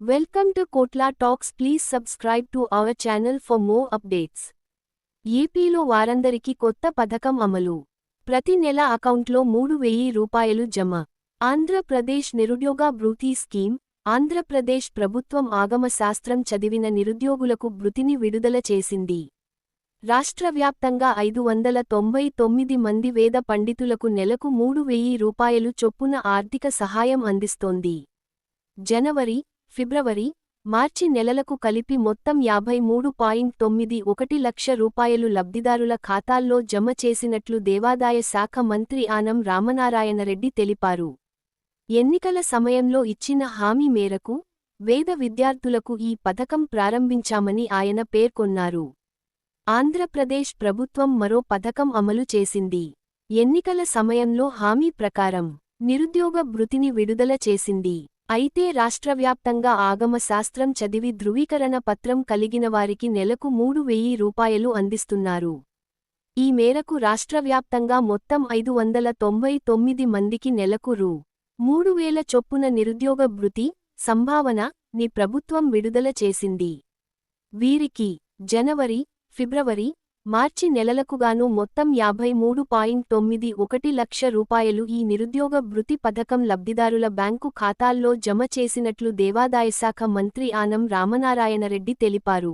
Welcome to Kotla talks please subscribe to our channel for more updates ఏపీలో వారందరికీ కొత్త పథకం అమలు. ప్రతి నెల అకౌంట్లో మూడు వెయ్యి రూపాయలు జమ. ఆంధ్రప్రదేశ్ నిరుద్యోగ భృతి స్కీమ్. ఆంధ్రప్రదేశ్ ప్రభుత్వం ఆగమశాస్త్రం చదివిన నిరుద్యోగులకు భృతిని విడుదల చేసింది. రాష్ట్ర వ్యాప్తంగా ఐదు వందల తొంభై తొమ్మిది మంది వేద పండితులకు నెలకు మూడు వెయ్యి రూపాయలు చొప్పున ఆర్థిక సహాయం అందిస్తోంది. జనవరి ఫిబ్రవరి మార్చి నెలలకు కలిపి మొత్తం యాభై మూడు పాయింట్ తొమ్మిది ఒకటి లక్ష రూపాయలు లబ్ధిదారుల ఖాతాల్లో జమ చేసినట్లు దేవాదాయ శాఖ మంత్రి ఆనం రామనారాయణరెడ్డి తెలిపారు. ఎన్నికల సమయంలో ఇచ్చిన హామీ మేరకు వేద విద్యార్థులకు ఈ పథకం ప్రారంభించామని ఆయన పేర్కొన్నారు. ఆంధ్రప్రదేశ్ ప్రభుత్వం మరో పథకం అమలు చేసింది. ఎన్నికల సమయంలో హామీ ప్రకారం నిరుద్యోగ భృతిని విడుదల చేసింది. అయితే రాష్ట్రవ్యాప్తంగా ఆగమ శాస్త్రం చదివి ధృవీకరణ పత్రం కలిగిన వారికి నెలకు మూడు వెయ్యి రూపాయలు అందిస్తున్నారు. ఈ మేరకు రాష్ట్రవ్యాప్తంగా మొత్తం ఐదు వందల తొంభై తొమ్మిది మందికి నెలకు రూ. మూడు వేల చొప్పున నిరుద్యోగ భృతి సంభావన ని ప్రభుత్వం విడుదల చేసింది. వీరికి జనవరి ఫిబ్రవరి మార్చి నెలలకుగాను మొత్తం యాభై మూడు పాయింట్ తొమ్మిది ఒకటి లక్ష రూపాయలు ఈ నిరుద్యోగ భృతి పథకం లబ్ధిదారుల బ్యాంకు ఖాతాల్లో జమ చేసినట్లు దేవాదాయశాఖ మంత్రి ఆనం రామనారాయణరెడ్డి తెలిపారు.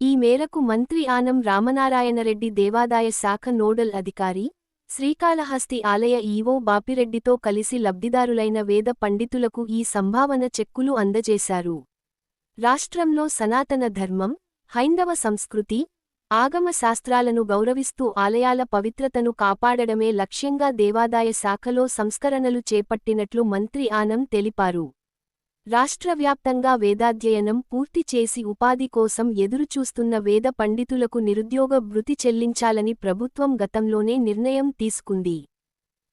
ఈ మేరకు మంత్రి ఆనం రామనారాయణరెడ్డి దేవాదాయ శాఖ నోడల్ అధికారి శ్రీకాళహస్తి ఆలయ ఈవో బాపిరెడ్డితో కలిసి లబ్ధిదారులైన వేద పండితులకు ఈ సంభావన చెక్కులు అందజేశారు. రాష్ట్రంలో సనాతన ధర్మం హైందవ సంస్కృతి ఆగమ శాస్త్రాలను గౌరవిస్తూ ఆలయాల పవిత్రతను కాపాడడమే లక్ష్యంగా దేవాదాయ శాఖలో సంస్కరణలు చేపట్టినట్లు మంత్రి ఆనం తెలిపారు. రాష్ట్రవ్యాప్తంగా వేదాధ్యయనం పూర్తి చేసి ఉపాధి కోసం ఎదురుచూస్తున్న వేద పండితులకు నిరుద్యోగ భృతి చెల్లించాలని ప్రభుత్వం గతంలోనే నిర్ణయం తీసుకుంది.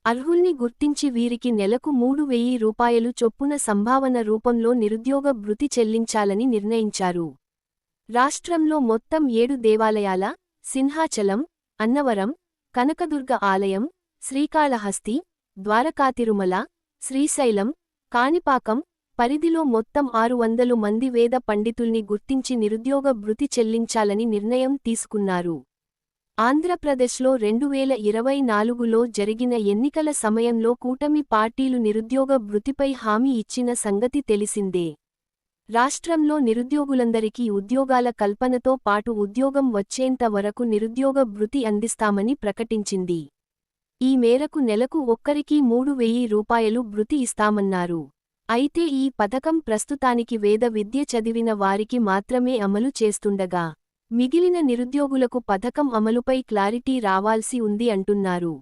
అర్హుల్ని గుర్తించి వీరికి నెలకు మూడు వెయ్యి రూపాయలు చొప్పున సంభావన రూపంలో నిరుద్యోగ భృతి చెల్లించాలని నిర్ణయించారు. రాష్ట్రంలో మొత్తం ఏడు దేవాలయాల సింహాచలం అన్నవరం కనకదుర్గ ఆలయం శ్రీకాళహస్తి ద్వారకాతిరుమల శ్రీశైలం కాణిపాకం పరిధిలో మొత్తం ఆరు వందలు మంది వేద పండితుల్ని గుర్తించి నిరుద్యోగ భృతి చెల్లించాలని నిర్ణయం తీసుకున్నారు. ఆంధ్రప్రదేశ్లో రెండు వేల ఇరవై నాలుగులో జరిగిన ఎన్నికల సమయంలో కూటమి పార్టీలు నిరుద్యోగ భృతిపై హామీ ఇచ్చిన సంగతి తెలిసిందే. రాష్ట్రంలో నిరుద్యోగులందరికీ ఉద్యోగాల కల్పనతో పాటు ఉద్యోగం వచ్చేంత వరకు నిరుద్యోగ భృతి అందిస్తామని ప్రకటించింది. ఈ మేరకు నెలకు ఒక్కరికీ మూడు వెయ్యి రూపాయలు భృతి ఇస్తామన్నారు. అయితే ఈ పథకం ప్రస్తుతానికి వేద విద్య చదివిన వారికి మాత్రమే అమలు చేస్తుండగా మిగిలిన నిరుద్యోగులకు పథకం అమలుపై క్లారిటీ రావాల్సి ఉంది అంటున్నారు.